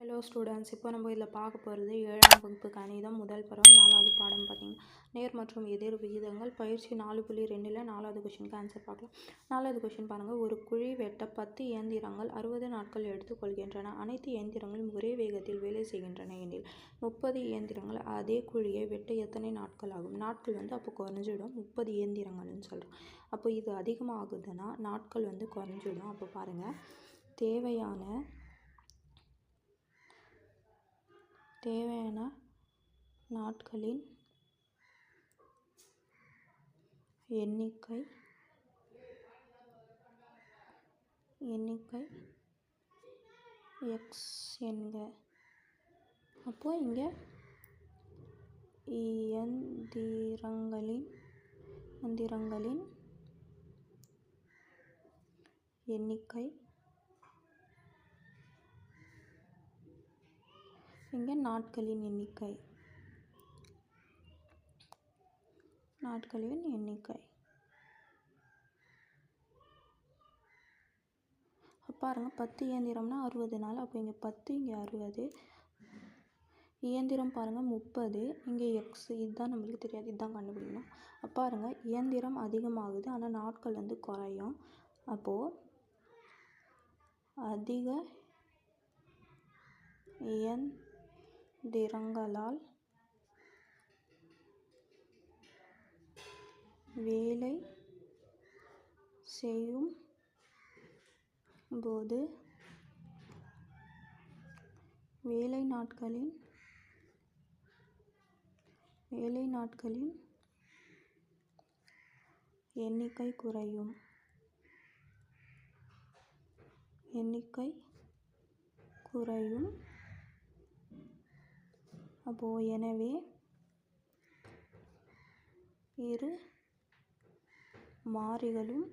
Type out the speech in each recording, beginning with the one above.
Hello students இப்போ நம்ம இதில் பார்க்க போகிறது ஏழாம் வகுப்பு கணிதம் முதல் பருவம் நாலாவது பாடம் பார்த்தீங்கன்னா. நேர் மற்றும் எதிர் விகிதங்கள் பயிற்சி நாலு புள்ளி ரெண்டில் நாலாவது கொஷினுக்கு ஆன்சர் பார்க்கலாம். நாலாவது கொஷின் பாருங்கள் ஒரு குழி வெட்ட பத்து இயந்திரங்கள் அறுபது நாட்கள் எடுத்துக்கொள்கின்றன அனைத்து இயந்திரங்களும் ஒரே வேகத்தில் வேலை செய்கின்றன எனில் முப்பது இயந்திரங்கள் அதே குழியை வெட்ட எத்தனை நாட்கள் ஆகும்? நாட்கள் வந்து அப்போ குறைஞ்சிடும். முப்பது இயந்திரங்கள்னு சொல்கிறோம் அப்போ இது அதிகமாகுதுன்னா நாட்கள் வந்து குறைஞ்சிடும். அப்போ பாருங்கள் தேவையான தேவையான நாட்களின் எண்ணிக்கை எண்ணிக்கை எக்ஸ் என்க. அப்போ இங்கே இயந்திரங்களின் மந்திரங்களின் எண்ணிக்கை இங்கே நாட்களின் எண்ணிக்கை? நாட்களின் எண்ணிக்கை. பாருங்க பத்து இயந்திரம்னா அறுபது நாள். அப்போ இங்கே பத்து இங்கே அறுபது. இயந்திரம் பாருங்கள் முப்பது. இங்கே எக்ஸ் இதுதான் நம்மளுக்கு தெரியாது. இதுதான் கண்டுபிடிக்கணும். பாருங்கள் இயந்திரம் அதிகமாகுது ஆனால் நாட்கள் வந்து குறையும். அப்போது அதிக இயந்திரங்களால் வேலை செய்யும் போது வேலை நாட்களின் வேலை நாட்களின் எண்ணிக்கை குறையும். எண்ணிக்கை குறையும். அப்போது எனவே இரு மாறிகளும்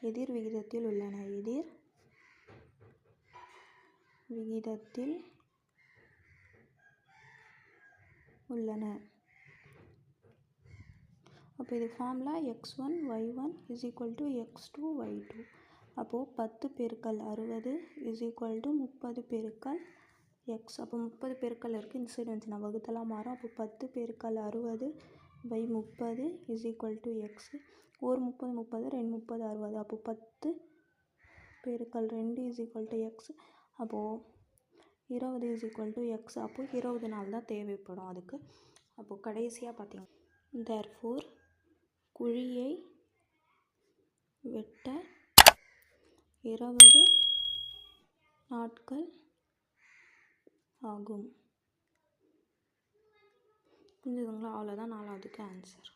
எதிர் விகிதத்தில் உள்ளன. எதிர் விகிதத்தில் உள்ளன. அப்போ இது formula X one Y one is equal to X two Y two அப்போது பத்து பெருக்கல் அறுபது இஸ் ஈக்குவல் டு முப்பது பெருக்கல் எக்ஸ் அப்போ முப்பது பெருக்கல் இருக்குது இந்த சைடு வந்துச்சுன்னா வகுத்தலாம் மாறும். அப்போ பத்து பெருக்கல் அறுபது பை முப்பது இஸ் ஈக்குவல் டு எக்ஸ் ஒரு முப்பது முப்பது ரெண்டு முப்பது அறுபது. அப்போ பத்து பெருக்கல் ரெண்டு இஸ் ஈக்குவல் டு எக்ஸ் அப்போது இருபது இஸ் ஈக்குவல் டு எக்ஸ் அப்போது இருபது நாள் தான் தேவைப்படும் அதுக்கு. அப்போது கடைசியாக பார்த்தீங்க தேர்ஃபோர் குழியை வெட்ட இருபது நாட்கள் ஆகும். புரிஞ்சுதுங்களா? அவ்வளோதான் நாலாவதுக்கு ஆன்சர்